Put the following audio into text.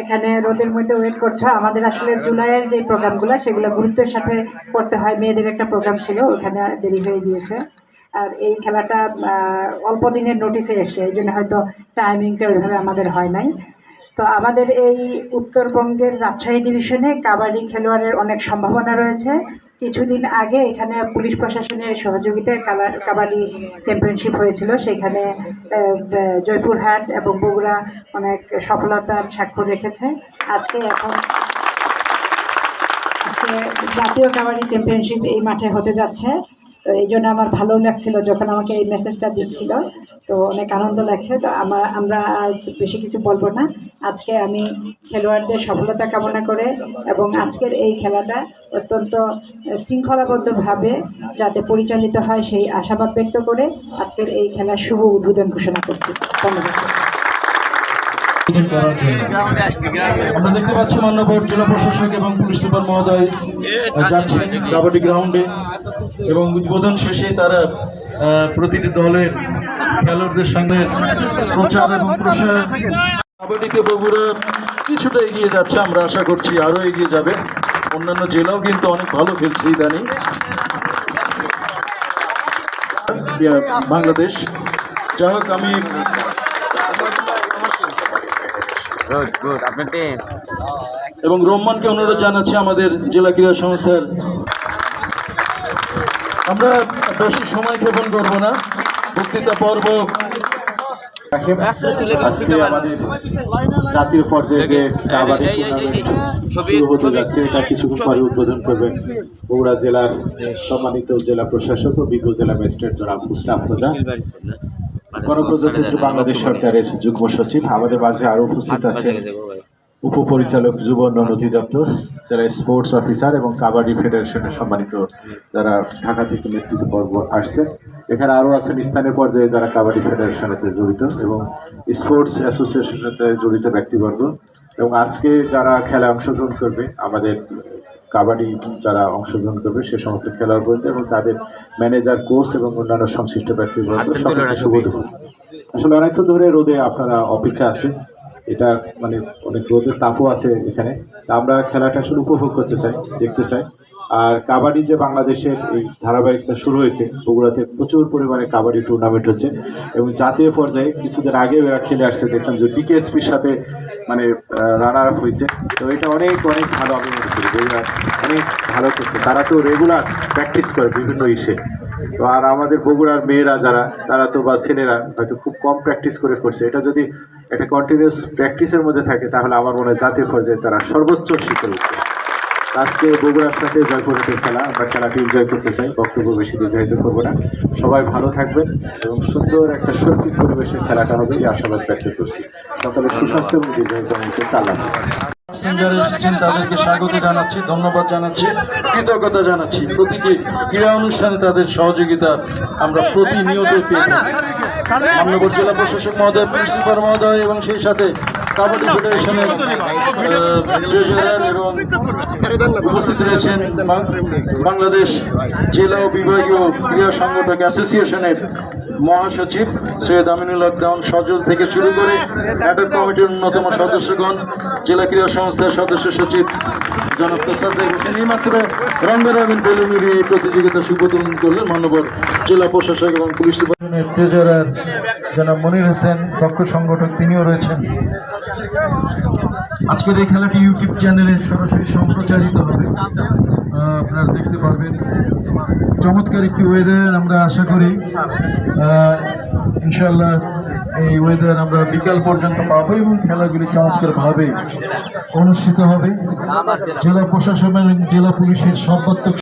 এখানে রোদের মধ্যে ওয়েট করছ। আমাদের আসলে জুলাইয়ের যে প্রোগ্রামগুলো, সেগুলো গুরুত্বের সাথে করতে হয়। মেয়েদের একটা প্রোগ্রাম ছিল, ওখানে দেরি হয়ে গিয়েছে। আর এই খেলাটা অল্প দিনের নোটিশে এসে এই জন্য হয়তো টাইমিংটা ওইভাবে আমাদের হয় নাই। তো আমাদের এই উত্তরবঙ্গের রাজশাহী ডিভিশনে কাবাডি খেলোয়াড়ের অনেক সম্ভাবনা রয়েছে। কিছুদিন আগে এখানে পুলিশ প্রশাসনের সহযোগিতায় কাবা- কাবাডি চ্যাম্পিয়নশিপ হয়েছিল। সেখানে জয়পুরহাট এবং বগুড়া অনেক সফলতার স্বাক্ষর রেখেছে। আজকে এখন আজকে জাতীয় কাবাডি চ্যাম্পিয়নশিপ এই মাঠে হতে যাচ্ছে। এই জন্য আমার ভালো লাগছিল যখন আমাকে এই মেসেজটা দিচ্ছিল। তো অনেক আনন্দ লাগছে। তো আমার আমরা আজ বেশি কিছু বলব না। আজকে আমি খেলোয়াড়দের সফলতা কামনা করে এবং আজকের এই খেলাটা অত্যন্ত শৃঙ্খলাবদ্ধভাবে যাতে পরিচালিত হয় সেই আশাবাদ ব্যক্ত করে আজকের এই খেলার শুভ উদ্বোধন ঘোষণা করছি। ধন্যবাদ। আমরা দেখতে পাচ্ছি মান্যবর জেলা প্রশাসক এবং পুলিশ সুপার মহোদয় যাচ্ছেন কাবাডি গ্রাউন্ডে এবং উদ্বোধন শেষে তারা প্রতিটি দলের খেলোয়াড়দের সঙ্গে প্রচার এবং প্রসার। কাবাডিতে বগুড়া কিছুটা এগিয়ে যাচ্ছে, আমরা আশা করছি আরও এগিয়ে যাবে। অন্যান্য জেলাও কিন্তু অনেক ভালো খেলছে ইদানিং। বাংলাদেশ। যাই হোক, আমি এবং রোম্মানকে অনুরোধ জানাচ্ছি আমাদের জেলা ক্রীড়া সংস্থার। আমরা বেশি সময় ক্ষেপণ করব না। বক্তৃতা পর্ব জাতীয় পর্যায়ে যে কাবাডি শুরু হতে যাচ্ছে, এটা কিছুক্ষণ পরে উদ্বোধন করবেন বগুড়া জেলার সম্মানিত জেলা প্রশাসক ও বিজ্ঞ জেলা ম্যাজিস্ট্রেট জনাব হুসনা আফরোজা গণপ্রজাতন্ত্রী বাংলাদেশ সরকারের যুগ্ম সচিব আমাদের মাঝে আরও উপস্থিত আছেন উপপরিচালক যুব উন্নয়ন অধিদপ্তর যারা স্পোর্টস অফিসার এবং কাবাডি ফেডারেশনের সম্মানিত যারা ঢাকা থেকে নেতৃত্ব পর্ব আসছেন। এখানে আরও আছেন স্থানীয় পর্যায়ে যারা কাবাডি ফেডারেশনেতে জড়িত এবং স্পোর্টস অ্যাসোসিয়েশনেতে জড়িত ব্যক্তিবর্গ। এবং আজকে যারা খেলায় অংশগ্রহণ করবে আমাদের কাবাডি যারা অংশগ্রহণ করবে সে সমস্ত খেলোয়াড়বৃন্দ এবং তাদের ম্যানেজার কোচ এবং অন্যান্য সংশ্লিষ্ট ব্যক্তিবর্গ সকলকে শুভ আসলে অনেকক্ষণ ধরে রোদে আপনারা অপেক্ষা আছে এটা মানে অনেক রোদের তাপও আছে এখানে। তা আমরা খেলাটা আসলে উপভোগ করতে চাই দেখতে চাই। আর কাবাডি যে বাংলাদেশের এই ধারাবাহিকতা শুরু হয়েছে, বগুড়াতে প্রচুর পরিমাণে কাবাডি টুর্নামেন্ট হচ্ছে এবং জাতীয় পর্যায়ে কিছুদিন আগে এরা খেলে আসছে, দেখলাম যে বিকেএসপির সাথে মানে রানার আপ হয়েছে। তো এটা অনেক অনেক ভালো মনে করি বগুড়া অনেক ভালো করছে। তারা তো রেগুলার প্র্যাকটিস করে বিভিন্ন ইসে। তো আর আমাদের বগুড়ার মেয়েরা যারা, তারা তো বা ছেলেরা হয়তো খুব কম প্র্যাকটিস করে করছে। এটা যদি একটা কন্টিনিউস প্র্যাকটিসের মধ্যে থাকে, তাহলে আমার মনে হয় জাতীয় পর্যায়ে তারা সর্বোচ্চ শিখে উঠবে। আজকে বগুড়ার সাথে জয়পুরের খেলা, আমরা খেলাটি এনজয় করতে চাই, বক্তব্য বেশি দীর্ঘায়িত করব না। সবাই ভালো থাকবেন এবং সুন্দর একটা শৈল্পিক পরিবেশের খেলাটা হবে, এই আশাবাদ ব্যক্ত করছি। সকলের সুস্বাস্থ্য এবং দীর্ঘায়িত মধ্যে চালান তাদেরকে স্বাগত জানাচ্ছি, ধন্যবাদ জানাচ্ছি, কৃতজ্ঞতা জানাচ্ছি। প্রতিটি ক্রীড়া অনুষ্ঠানে তাদের সহযোগিতা আমরা প্রতিনিয়ত পেয়ে থাকি। জেলা প্রশাসক মহোদয় পুলিশ সুপার মহোদয় এবং সেই সাথে কাবাডি ফেডারেশনের ট্রেজারার এবং উপস্থিত রয়েছেন বাংলাদেশ জেলা ও বিভাগীয় ক্রীড়া সংগঠক অ্যাসোসিয়েশনের মহাসচিব সৈয়দ আমিনুল হক দেওয়ান সজল থেকে শুরু করে অ্যাডক কমিটির অন্যতম সদস্যগণ জেলা ক্রীড়া সংস্থার সদস্য সচিব জনক তোসাদ্দেক হোসেন। এই মাত্র রঙ্গরামিন বেলুনির এই প্রতিযোগিতা সুবোধন করলেন মান্যবর জেলা প্রশাসক এবং পুলিশ সুপারের ট্রেজারার জনাব মনির হোসেন পক্ষ সংগঠক, তিনিও রয়েছেন। আজকের এই খেলাটি ইউটিউব চ্যানেলে সরাসরি সম্প্রচারিত হবে। আপনারা দেখতে পারবেন। চমৎকার একটি ওয়েদার আমরা আশা করি। ইনশাল্লাহ এই ওয়েদার আমরা বিকাল পর্যন্ত পাবো এবং খেলাগুলি চমৎকারভাবে অনুষ্ঠিত হবে। জেলা প্রশাসন জেলা পুলিশের সর্বাত্মক